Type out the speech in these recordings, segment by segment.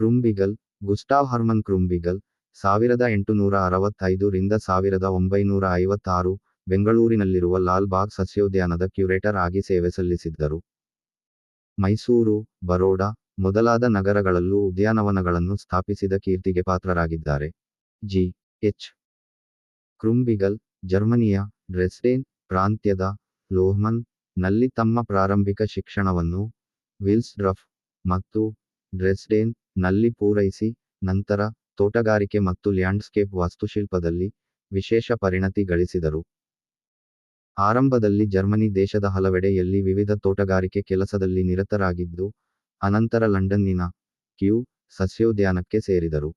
ಕ್ರುಂಬಿಗಲ್ ಗುಸ್ಟಾವ್ ಹರ್ಮನ್ ಕ್ರುಂಬಿಗಲ್ ಸಾವಿರದ ಎಂಟುನೂರ ಅರವತ್ತೈದು ರಿಂದ ಸಾವಿರದ ಒಂಬೈನೂರ ಐವತ್ತಾರು, ಬೆಂಗಳೂರಿನಲ್ಲಿರುವ ಲಾಲ್ ಬಾಗ್ ಸಸ್ಯೋದ್ಯಾನದ ಕ್ಯೂರೇಟರ್ ಆಗಿ ಸೇವೆ ಸಲ್ಲಿಸಿದ್ದರು. ಮೈಸೂರು, ಬರೋಡಾ ಮೊದಲಾದ ನಗರಗಳಲ್ಲೂ ಉದ್ಯಾನವನಗಳನ್ನು ಸ್ಥಾಪಿಸಿದ ಕೀರ್ತಿಗೆ ಪಾತ್ರರಾಗಿದ್ದಾರೆ. ಜಿ. ಎಚ್. ಕ್ರುಂಬಿಗಲ್ ಜರ್ಮನಿಯ ಡ್ರೆಸ್ಡೇನ್ ಪ್ರಾಂತ್ಯದ ಲೋಹ್ಮನ್ನಲ್ಲಿ ತಮ್ಮ ಪ್ರಾರಂಭಿಕ ಶಿಕ್ಷಣವನ್ನು ವಿಲ್ಸ್ಡ್ರಫ್ ಮತ್ತು ಡ್ರೆಸ್ಡೇನ್ ನಲ್ಲಿ ಪೂರೈಸಿ, ನಂತರ ತೋಟಗಾರಿಕೆ ಮತ್ತು ಲ್ಯಾಂಡ್ಸ್ಕೇಪ್ ವಾಸ್ತುಶಿಲ್ಪದಲ್ಲಿ ವಿಶೇಷ ಪರಿಣತಿ ಗಳಿಸಿದರು. ಆರಂಭದಲ್ಲಿ ಜರ್ಮನಿ ದೇಶದ ಹಲವೆಡೆಯಲ್ಲಿ ವಿವಿಧ ತೋಟಗಾರಿಕೆ ಕೆಲಸದಲ್ಲಿ ನಿರತರಾಗಿದ್ದು, ಅನಂತರ ಲಂಡನ್ನಿನ ಕ್ಯೂ ಸಸ್ಯೋದ್ಯಾನಕ್ಕೆ ಸೇರಿದರು.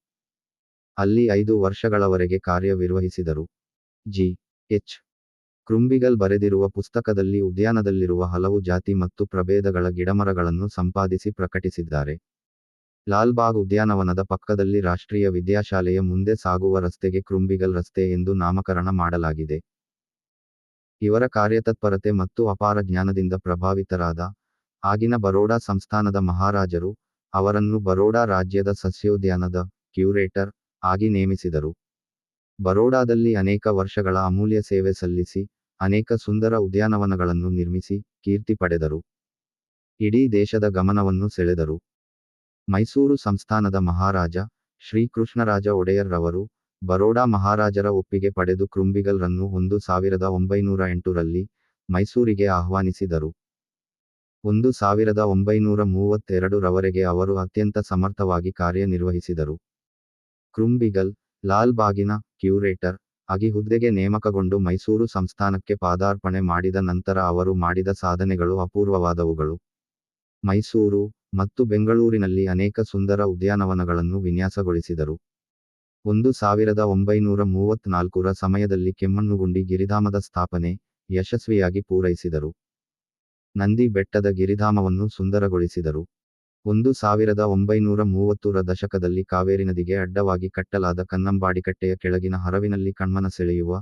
ಅಲ್ಲಿ ಐದು ವರ್ಷಗಳವರೆಗೆ ಕಾರ್ಯನಿರ್ವಹಿಸಿದರು. ಜಿ. ಎಚ್. ಕ್ರುಂಬಿಗಲ್ ಬರೆದಿರುವ ಪುಸ್ತಕದಲ್ಲಿ ಉದ್ಯಾನದಲ್ಲಿರುವ ಹಲವು ಜಾತಿ ಮತ್ತು ಪ್ರಭೇದಗಳ ಗಿಡಮರಗಳನ್ನು ಸಂಪಾದಿಸಿ ಪ್ರಕಟಿಸಿದ್ದಾರೆ. ಲಾಲ್ಬಾಗ್ ಉದ್ಯಾನವನದ ಪಕ್ಕದಲ್ಲಿ ರಾಷ್ಟ್ರೀಯ ವಿದ್ಯಾಶಾಲೆಯ ಮುಂದೆ ಸಾಗುವ ರಸ್ತೆಗೆ ಕ್ರುಂಬಿಗಲ್ ರಸ್ತೆ ಎಂದು ನಾಮಕರಣ ಮಾಡಲಾಗಿದೆ. ಇವರ ಕಾರ್ಯತತ್ಪರತೆ ಮತ್ತು ಅಪಾರ ಜ್ಞಾನದಿಂದ ಪ್ರಭಾವಿತರಾದ ಆಗಿನ ಬರೋಡಾ ಸಂಸ್ಥಾನದ ಮಹಾರಾಜರು ಅವರನ್ನು ಬರೋಡಾ ರಾಜ್ಯದ ಸಸ್ಯೋದ್ಯಾನದ ಕ್ಯೂರೇಟರ್ ಆಗಿ ನೇಮಿಸಿದರು. ಬರೋಡಾದಲ್ಲಿ ಅನೇಕ ವರ್ಷಗಳ ಅಮೂಲ್ಯ ಸೇವೆ ಸಲ್ಲಿಸಿ ಅನೇಕ ಸುಂದರ ಉದ್ಯಾನವನಗಳನ್ನು ನಿರ್ಮಿಸಿ ಕೀರ್ತಿ ಪಡೆದರು. ಇಡೀ ದೇಶದ ಗಮನವನ್ನು ಸೆಳೆದರು. ಮೈಸೂರು ಸಂಸ್ಥಾನದ ಮಹಾರಾಜ ಶ್ರೀಕೃಷ್ಣರಾಜ ಒಡೆಯರ್ ರವರು ಬರೋಡಾ ಮಹಾರಾಜರ ಒಪ್ಪಿಗೆ ಪಡೆದು ಕ್ರುಂಬಿಗಲ್ ರನ್ನು ಒಂದು ಸಾವಿರದ ಒಂಬೈನೂರ ಎಂಟರಲ್ಲಿ ಮೈಸೂರಿಗೆ ಆಹ್ವಾನಿಸಿದರು. ಒಂದು ಸಾವಿರದ ಒಂಬೈನೂರ ಮೂವತ್ತೆರಡು ರವರೆಗೆ ಅವರು ಅತ್ಯಂತ ಸಮರ್ಥವಾಗಿ ಕಾರ್ಯನಿರ್ವಹಿಸಿದರು. ಕ್ರುಂಬಿಗಲ್ ಲಾಲ್ ಬಾಗಿನ ಕ್ಯೂರೇಟರ್ ಆಗಿ ಹುದ್ದೆಗೆ ನೇಮಕಗೊಂಡು ಮೈಸೂರು ಸಂಸ್ಥಾನಕ್ಕೆ ಪಾದಾರ್ಪಣೆ ಮಾಡಿದ ನಂತರ ಅವರು ಮಾಡಿದ ಸಾಧನೆಗಳು ಅಪೂರ್ವವಾದವುಗಳು. ಮೈಸೂರು ಮತ್ತು ಬೆಂಗಳೂರಿನಲ್ಲಿ ಅನೇಕ ಸುಂದರ ಉದ್ಯಾನವನಗಳನ್ನು ವಿನ್ಯಾಸಗೊಳಿಸಿದರು. ಒಂದು ಸಾವಿರದ ಒಂಬೈನೂರ ಮೂವತ್ನಾಲ್ಕರ ಸಮಯದಲ್ಲಿ ಕೆಮ್ಮಣ್ಣುಗುಂಡಿ ಗಿರಿಧಾಮದ ಸ್ಥಾಪನೆ ಯಶಸ್ವಿಯಾಗಿ ಪೂರೈಸಿದರು. ನಂದಿ ಬೆಟ್ಟದ ಗಿರಿಧಾಮವನ್ನು ಸುಂದರಗೊಳಿಸಿದರು. ಒಂದು ಸಾವಿರದ ಒಂಬೈನೂರ ಮೂವತ್ತರ ದಶಕದಲ್ಲಿ ಕಾವೇರಿ ನದಿಗೆ ಅಡ್ಡವಾಗಿ ಕಟ್ಟಲಾದ ಕನ್ನಂಬಾಡಿಕಟ್ಟೆಯ ಕೆಳಗಿನ ಹರವಿನಲ್ಲಿ ಕಣ್ಮನ ಸೆಳೆಯುವ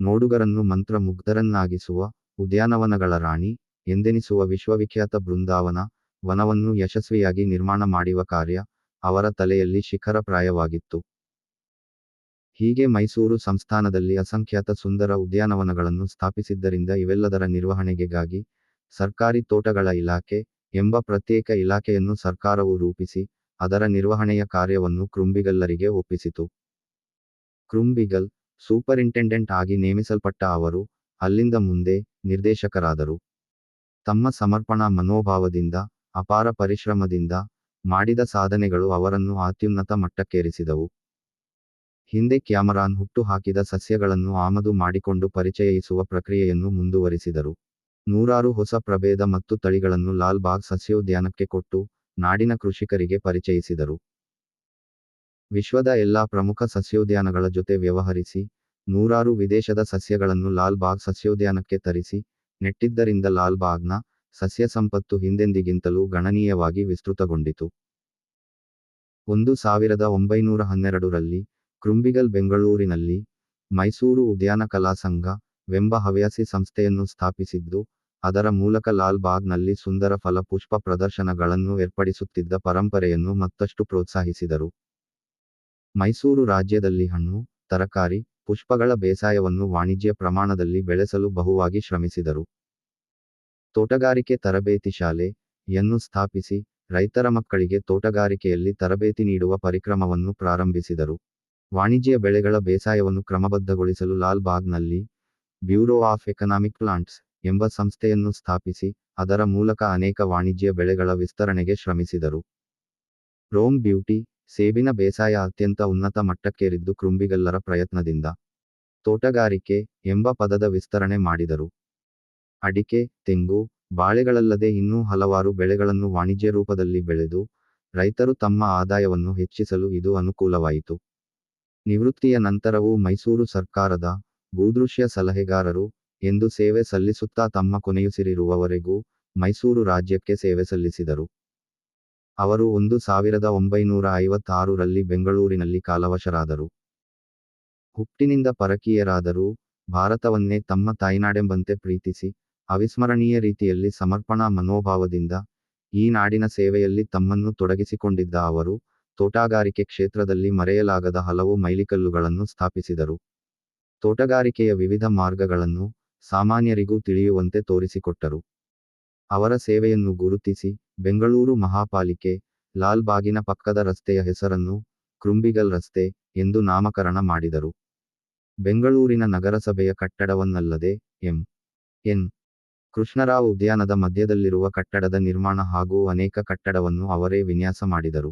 ನೋಡುಗರನ್ನು ಮಂತ್ರಮುಗ್ಧರನ್ನಾಗಿಸುವ ಉದ್ಯಾನವನಗಳ ರಾಣಿ ಎಂದೆನಿಸುವ ವಿಶ್ವವಿಖ್ಯಾತ ಬೃಂದಾವನ ವನವನ್ನು ಯಶಸ್ವಿಯಾಗಿ ನಿರ್ಮಾಣ ಮಾಡುವ ಕಾರ್ಯ ಅವರ ತಲೆಯಲ್ಲಿ ಶಿಖರಪ್ರಾಯವಾಗಿತ್ತು. ಹೀಗೆ ಮೈಸೂರು ಸಂಸ್ಥಾನದಲ್ಲಿ ಅಸಂಖ್ಯಾತ ಸುಂದರ ಉದ್ಯಾನವನಗಳನ್ನು ಸ್ಥಾಪಿಸಿದ್ದರಿಂದ ಇವೆಲ್ಲದರ ನಿರ್ವಹಣೆಗೆಗಾಗಿ ಸರ್ಕಾರಿ ತೋಟಗಳ ಇಲಾಖೆ ಎಂಬ ಪ್ರತ್ಯೇಕ ಇಲಾಖೆಯನ್ನು ಸರ್ಕಾರವು ರೂಪಿಸಿ ಅದರ ನಿರ್ವಹಣೆಯ ಕಾರ್ಯವನ್ನು ಕ್ರುಂಬಿಗಲ್ಲರಿಗೆ ಒಪ್ಪಿಸಿತು. ಕ್ರುಂಬಿಗಲ್ ಸೂಪರಿಂಟೆಂಡೆಂಟ್ ಆಗಿ ನೇಮಿಸಲ್ಪಟ್ಟ ಅವರು ಅಲ್ಲಿಂದ ಮುಂದೆ ನಿರ್ದೇಶಕರಾದರು. ತಮ್ಮ ಸಮರ್ಪಣಾ ಮನೋಭಾವದಿಂದ, ಅಪಾರ ಪರಿಶ್ರಮದಿಂದ ಮಾಡಿದ ಸಾಧನೆಗಳು ಅವರನ್ನು ಅತ್ಯುನ್ನತ ಮಟ್ಟಕ್ಕೇರಿಸಿದವು. ಹಿಂದೆ ಕ್ಯಾಮರಾನ್ ಹುಟ್ಟು ಹಾಕಿದ ಸಸ್ಯಗಳನ್ನು ಆಮದು ಮಾಡಿಕೊಂಡು ಪರಿಚಯಿಸುವ ಪ್ರಕ್ರಿಯೆಯನ್ನು ಮುಂದುವರಿಸಿದರು. ನೂರಾರು ಹೊಸ ಪ್ರಭೇದ ಮತ್ತು ತಳಿಗಳನ್ನು ಲಾಲ್ ಬಾಗ್ ಸಸ್ಯೋದ್ಯಾನಕ್ಕೆ ಕೊಟ್ಟು, ನಾಡಿನ ಕೃಷಿಕರಿಗೆ ಪರಿಚಯಿಸಿದರು. ವಿಶ್ವದ ಎಲ್ಲಾ ಪ್ರಮುಖ ಸಸ್ಯೋದ್ಯಾನಗಳ ಜೊತೆ ವ್ಯವಹರಿಸಿ, ನೂರಾರು ವಿದೇಶದ ಸಸ್ಯಗಳನ್ನು ಲಾಲ್ ಬಾಗ್ ಸಸ್ಯೋದ್ಯಾನಕ್ಕೆ ತರಿಸಿ ನೆಟ್ಟಿದ್ದರಿಂದ ಲಾಲ್ ಬಾಗ್ನ ಸಸ್ಯ ಸಂಪತ್ತು ಹಿಂದೆಂದಿಗಿಂತಲೂ ಗಣನೀಯವಾಗಿ ವಿಸ್ತೃತಗೊಂಡಿತು. ಒಂದು ಸಾವಿರದ ಒಂಬೈನೂರ ಹನ್ನೆರಡರಲ್ಲಿ ಕೃಂಬಿಗಲ್ ಬೆಂಗಳೂರಿನಲ್ಲಿ ಮೈಸೂರು ಉದ್ಯಾನ ಕಲಾ ಸಂಘ ವೆಂಬ ಹವ್ಯಾಸಿ ಸಂಸ್ಥೆಯನ್ನು ಸ್ಥಾಪಿಸಿದ್ದು, ಅದರ ಮೂಲಕ ಲಾಲ್ ಬಾಗ್ನಲ್ಲಿ ಸುಂದರ ಫಲಪುಷ್ಪ ಪ್ರದರ್ಶನಗಳನ್ನು ಏರ್ಪಡಿಸುತ್ತಿದ್ದ ಪರಂಪರೆಯನ್ನು ಮತ್ತಷ್ಟು ಪ್ರೋತ್ಸಾಹಿಸಿದರು. ಮೈಸೂರು ರಾಜ್ಯದಲ್ಲಿ ಹಣ್ಣು, ತರಕಾರಿ ಪುಷ್ಪಗಳ ಬೇಸಾಯವನ್ನು ವಾಣಿಜ್ಯ ಪ್ರಮಾಣದಲ್ಲಿ ಬೆಳೆಸಲು ಬಹುವಾಗಿ ಶ್ರಮಿಸಿದರು. ತೋಟಗಾರಿಕೆ ತರಬೇತಿ ಶಾಲೆ ಯನ್ನು ಸ್ಥಾಪಿಸಿ ರೈತರ ಮಕ್ಕಳಿಗೆ ತೋಟಗಾರಿಕೆಯಲ್ಲಿ ತರಬೇತಿ ನೀಡುವ ಪರಿಕ್ರಮವನ್ನು ಪ್ರಾರಂಭಿಸಿದರು. ವಾಣಿಜ್ಯ ಬೆಳೆಗಳ ಬೇಸಾಯವನ್ನು ಕ್ರಮಬದ್ಧಗೊಳಿಸಲು ಲಾಲ್ ಬಾಗ್ನಲ್ಲಿ ಬ್ಯೂರೋ ಆಫ್ ಎಕನಾಮಿಕ್ ಪ್ಲಾಂಟ್ಸ್ ಎಂಬ ಸಂಸ್ಥೆಯನ್ನು ಸ್ಥಾಪಿಸಿ ಅದರ ಮೂಲಕ ಅನೇಕ ವಾಣಿಜ್ಯ ಬೆಳೆಗಳ ವಿಸ್ತರಣೆಗೆ ಶ್ರಮಿಸಿದರು. ರೋಮ್ ಬ್ಯೂಟಿ ಸೇಬಿನ ಬೇಸಾಯ ಅತ್ಯಂತ ಉನ್ನತ ಮಟ್ಟಕ್ಕೇರಿದ್ದು ಕೃಂಬಿಗಲ್ಲರ ಪ್ರಯತ್ನದಿಂದ. ತೋಟಗಾರಿಕೆ ಎಂಬ ಪದದ ವಿಸ್ತರಣೆ ಮಾಡಿದರು. ಅಡಿಕೆ, ತೆಂಗು, ಬಾಳೆಗಳಲ್ಲದೆ ಇನ್ನೂ ಹಲವಾರು ಬೆಳೆಗಳನ್ನು ವಾಣಿಜ್ಯ ರೂಪದಲ್ಲಿ ಬೆಳೆದು, ರೈತರು ತಮ್ಮ ಆದಾಯವನ್ನು ಹೆಚ್ಚಿಸಲು ಇದು ಅನುಕೂಲವಾಯಿತು. ನಿವೃತ್ತಿಯ ನಂತರವೂ ಮೈಸೂರು ಸರ್ಕಾರದ ಭೂದೃಶ್ಯ ಸಲಹೆಗಾರರು ಎಂದು ಸೇವೆ ಸಲ್ಲಿಸುತ್ತಾ ತಮ್ಮ ಕೊನೆಯುಸಿರಿರುವವರೆಗೂ ಮೈಸೂರು ರಾಜ್ಯಕ್ಕೆ ಸೇವೆ ಸಲ್ಲಿಸಿದರು. ಅವರು ಒಂದು ಸಾವಿರದ ಒಂಬೈನೂರ ಐವತ್ತಾರರಲ್ಲಿ ಬೆಂಗಳೂರಿನಲ್ಲಿ ಕಾಲವಶರಾದರು. ಹುಟ್ಟಿನಿಂದ ಪರಕೀಯರಾದರೂ ಭಾರತವನ್ನೇ ತಮ್ಮ ತಾಯ್ನಾಡೆಂಬಂತೆ ಪ್ರೀತಿಸಿ, ಅವಿಸ್ಮರಣೀಯ ರೀತಿಯಲ್ಲಿ ಸಮರ್ಪಣಾ ಮನೋಭಾವದಿಂದ ಈ ನಾಡಿನ ಸೇವೆಯಲ್ಲಿ ತಮ್ಮನ್ನು ತೊಡಗಿಸಿಕೊಂಡಿದ್ದ ಅವರು ತೋಟಗಾರಿಕೆ ಕ್ಷೇತ್ರದಲ್ಲಿ ಮರೆಯಲಾಗದ ಹಲವು ಮೈಲಿಕಲ್ಲುಗಳನ್ನು ಸ್ಥಾಪಿಸಿದರು. ತೋಟಗಾರಿಕೆಯ ವಿವಿಧ ಮಾರ್ಗಗಳನ್ನು ಸಾಮಾನ್ಯರಿಗೂ ತಿಳಿಯುವಂತೆ ತೋರಿಸಿಕೊಟ್ಟರು. ಅವರ ಸೇವೆಯನ್ನು ಗುರುತಿಸಿ ಬೆಂಗಳೂರು ಮಹಾಪಾಲಿಕೆ, ಲಾಲ್ಬಾಗಿನ ಪಕ್ಕದ ರಸ್ತೆಯ ಹೆಸರನ್ನು ಕೃಂಬಿಗಲ್ ರಸ್ತೆ ಎಂದು ನಾಮಕರಣ ಮಾಡಿದರು. ಬೆಂಗಳೂರಿನ ನಗರಸಭೆಯ ಕಟ್ಟಡವನ್ನಲ್ಲದೆ ಎಂ. ಎನ್. ಕೃಷ್ಣರಾವ್ ಉದ್ಯಾನದ ಮಧ್ಯದಲ್ಲಿರುವ ಕಟ್ಟಡದ ನಿರ್ಮಾಣ ಹಾಗೂ ಅನೇಕ ಕಟ್ಟಡವನ್ನು ಅವರೇ ವಿನ್ಯಾಸ ಮಾಡಿದರು.